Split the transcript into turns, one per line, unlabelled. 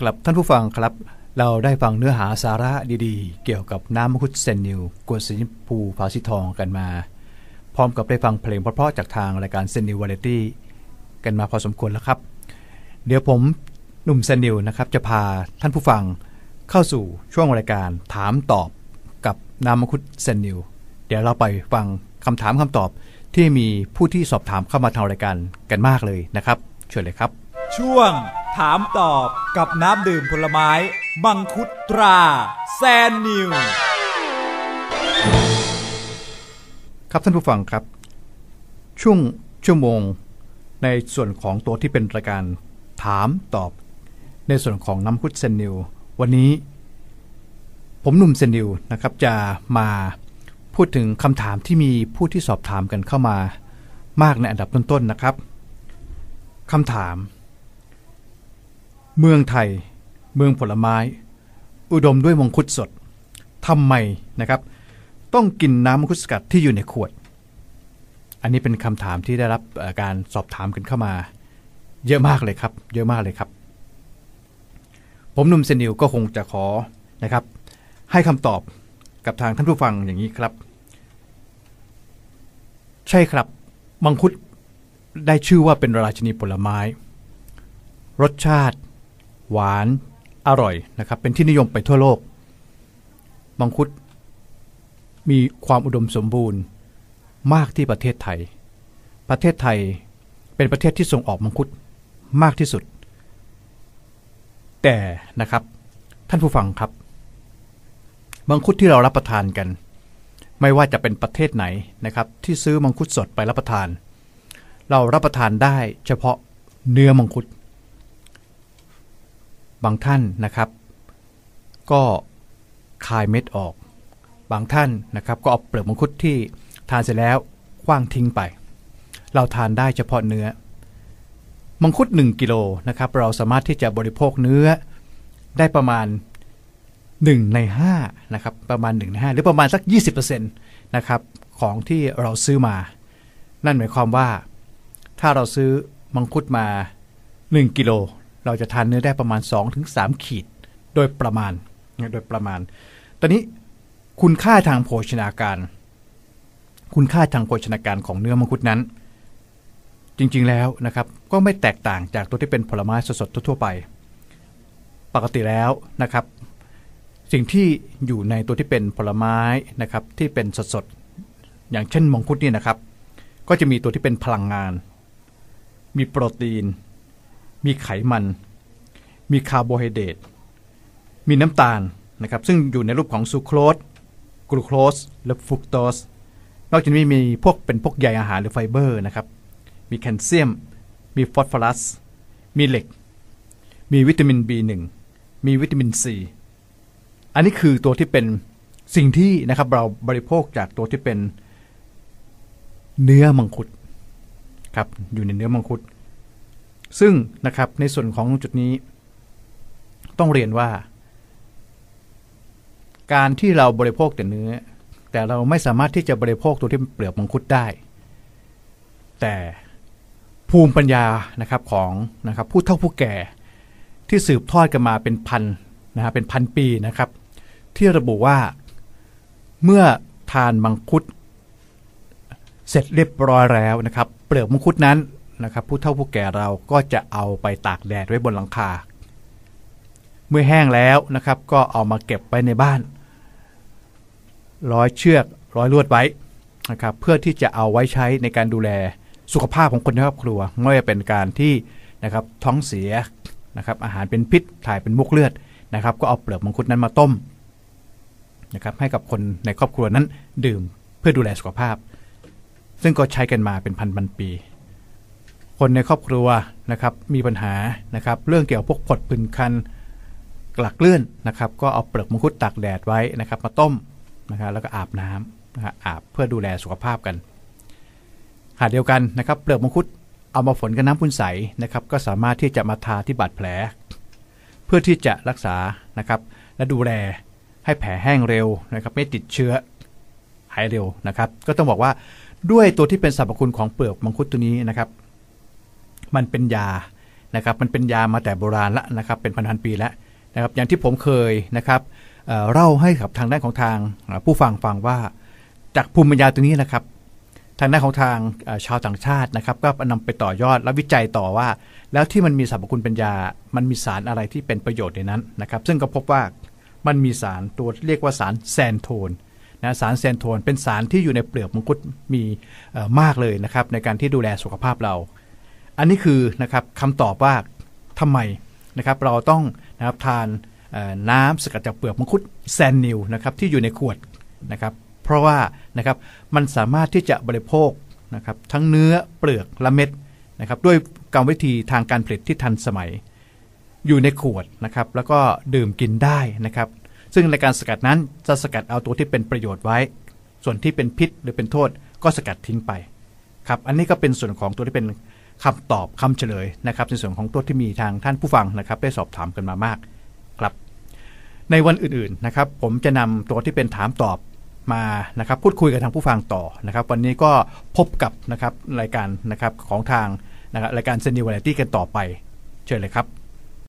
ครับท่านผู้ฟังครับ เราได้ฟังเนื้อหาสาระดีๆ เกี่ยวกับน้ำมังคุดเซนนิวกวนสีชมพูผาสีทองกันมา พร้อมกับได้ฟังเพลงเพราะๆจากทางรายการเซนนิววาไรตี้กันมาพอสมควรแล้วครับ เดี๋ยวผมหนุ่มเซนนิวนะครับ จะพาท่านผู้ฟังเข้าสู่ช่วงรายการถามตอบกับน้ำมังคุดเซนนิวเดี๋ยวเราไปฟังคำถามคำตอบที่มีผู้ที่สอบถามเข้ามาทางรายการกันมากเลยนะครับเชิญเลยครับ
ช่วง ถามตอบกับน้ำดื่มผลไม้มังคุดตรา แซนนิว
ครับท่านผู้ฟังครับ ช่วงชั่วโมงในส่วนของตัวที่เป็นรายการถามตอบ ในส่วนของน้ำพุทธเซนนิว วันนี้ ผมหนุ่มเซนนิวนะครับ จะมาพูดถึงคำถามที่มีผู้ที่สอบถามกันเข้ามามากในอันดับต้นๆนะครับคำถาม เมืองไทย เมืองผลไม้ อุดมด้วยมังคุดสดทำไมนะครับ ต้องกินน้ำมังคุดสกัดที่อยู่ในขวด อันนี้เป็นคำถามที่ได้รับการสอบถามกันเข้ามา เยอะมากเลยครับ เยอะมากเลยครับ ผมนุ่มเซนิวก็คงจะขอนะครับ ให้คำตอบกับทางท่านผู้ฟังอย่างนี้ครับ ใช่ครับมังคุดได้ชื่อว่าเป็นราชินีผลไม้ รสชาติ หวานอร่อยนะครับเป็นที่นิยมไปทั่วโลก มังคุดมีความอุดมสมบูรณ์มากที่ประเทศไทย ประเทศไทยเป็นประเทศที่ส่งออกมังคุดมากที่สุด แต่นะครับท่านผู้ฟังครับ มังคุดที่เรารับประทานกัน ไม่ว่าจะเป็นประเทศไหนนะครับ ที่ซื้อมังคุดสดไปรับประทาน เรารับประทานได้เฉพาะเนื้อมังคุด บางท่านนะครับ ก็คายเม็ดออก บางท่านนะครับก็เอาเปลือกมังคุดที่ทานเสร็จแล้วคว้างทิ้งไป เราทานได้เฉพาะเนื้อ มังคุด 1 กิโลนะครับ เราสามารถที่จะบริโภคเนื้อได้ประมาณ 1 ใน5นะครับประมาณ 1 ใน 5 หรือประมาณสัก 20%นะครับของที่เราซื้อมา นั่นหมายความว่าถ้าเราซื้อมังคุดมา 1 กิโล เราจะทานเนื้อได้ประมาณ 2-3 ขีด โดยประมาณโดยประมาณ ตอนนี้คุณค่าทางโภชนาการ คุณค่าทางโภชนาการของเนื้อมังคุดนั้น จริงๆแล้วนะครับก็ไม่แตกต่างจากตัวที่เป็นผลไม้สดๆทั่วไป ปกติแล้วนะครับ สิ่งที่อยู่ในตัวที่เป็นผลไม้นะครับที่เป็นสดๆอย่างเช่นมังคุดนี่นะครับ ก็จะมีตัวที่เป็นพลังงาน มีโปรตีน มีไขมัน มีคาร์โบไฮเดรตมีน้ำตาลนะครับซึ่งอยู่ในรูปของซูโครสกลูโคสและฟรุกโตสนอกจากนี้มีพวกเป็นพวกใยอาหารหรือไฟเบอร์นะครับ มีแคลเซียม มีฟอสฟอรัส มีเหล็ก มีวิตามิน B1 มีวิตามิน C อันนี้คือตัวที่เป็นสิ่งที่นะครับเราบริโภคจากตัวที่เป็นเนื้อมังคุดครับอยู่ในเนื้อมังคุด ซึ่งนะครับในส่วนของจุดนี้ ต้องเรียนว่า การที่เราบริโภคแต่เนื้อ แต่เราไม่สามารถที่จะบริโภคตัวที่เป็นเปลือกมังคุดได้ แต่ภูมิปัญญานะครับของนะครับผู้เฒ่าผู้แก่ที่สืบทอดกันมาเป็นพันนะฮะเป็นพันปีนะครับ ที่ระบุว่าเมื่อทานมังคุด เสร็จเรียบร้อยแล้วนะครับ เปลือกมังคุดนั้น นะครับผู้เฒ่าผู้แก่เราก็จะเอาไปตากแดดไว้บนหลังคา เมื่อแห้งแล้วนะครับก็เอามาเก็บไว้ในบ้าน ร้อยเชือกร้อยลวดไว้นะครับเพื่อที่จะเอาไว้ใช้ในการดูแลสุขภาพของคนในครอบครัวไม่ว่าจะเป็นการที่นะครับท้องเสียนะครับอาหารเป็นพิษถ่ายเป็นมุกเลือดนะครับ ก็เอาเปลือกมังคุดนั้นมาต้มนะครับให้กับคนในครอบครัวนั้นดื่มเพื่อดูแลสุขภาพ ซึ่งก็ใช้กันมาเป็นพันพันปี คนในครอบครัวนะครับมีปัญหานะครับเรื่องเกี่ยวกับพวกผดผื่นคันกลักเลื่อนนะครับ ก็เอาเปลือกมังคุดตากแดดไว้นะครับ มาต้มนะครับแล้วก็อาบน้ำนะฮะอาบเพื่อดูแลสุขภาพกัน หาเดียวกันนะครับเปลือกมังคุดเอามาฝนกับน้ำพุนใสนะครับ ก็สามารถที่จะมาทาที่บาดแผล เพื่อที่จะรักษานะครับ และดูแลให้แผลแห้งเร็วนะครับ ไม่ติดเชื้อหายเร็วนะครับ ก็ต้องบอกว่าด้วยตัวที่เป็นสรรพคุณของเปลือกมังคุดตัวนี้นะครับ มันเป็นยานะครับมันเป็นยามาแต่โบราณละนะครับเป็นพันๆปีแล้วนะครับอย่างที่ผมเคยนะครับเอ่อเล่าให้กับทางด้านของทางผู้ฟังฟังว่าจากภูมิปัญญาตัวนี้นะครับ ทางด้านของทางชาวต่างชาตินะครับ ก็นำไปต่อยอดและวิจัยต่อว่า แล้วที่มันมีสรรพคุณปัญญา มันมีสารอะไรที่เป็นประโยชน์ในนั้นนะครับ ซึ่งก็พบว่ามันมีสารตัวเรียกว่าสารแซนโทนนะสารแซนโทนเป็นสารที่อยู่ในเปลือกมังคุดมีมากเลยนะครับในการที่ดูแลสุขภาพเรา อันนี้คือนะครับคำตอบว่าทำไมนะครับเราต้องนะครับทานน้ำสกัดจากเปลือกมังคุดแซนนิวนะครับที่อยู่ในขวดนะครับเพราะว่านะครับมันสามารถที่จะบริโภคนะครับทั้งเนื้อเปลือกและเม็ดนะครับด้วยกรรมวิธีทางการผลิตที่ทันสมัย อยู่ในขวดนะครับแล้วก็ดื่มกินได้นะครับซึ่งในการสกัดนั้นจะสกัดเอาตัวที่เป็นประโยชน์ไว้ ส่วนที่เป็นพิษหรือเป็นโทษก็สกัดทิ้งไปครับอันนี้ก็เป็นส่วนของตัวที่เป็น คำตอบคำเฉลยนะครับในส่วนของตัวที่มีทางท่านผู้ฟังนะครับได้สอบถามกันมามากครับ ในวันอื่นๆนะครับผมจะนำตัวที่เป็นถามตอบมานะครับพูดคุยกับทางผู้ฟังต่อนะครับ วันนี้ก็พบกับนะครับรายการนะครับของทางนะครับรายการเซนิว a ลตี้กันต่อไป เชิญเลยครับ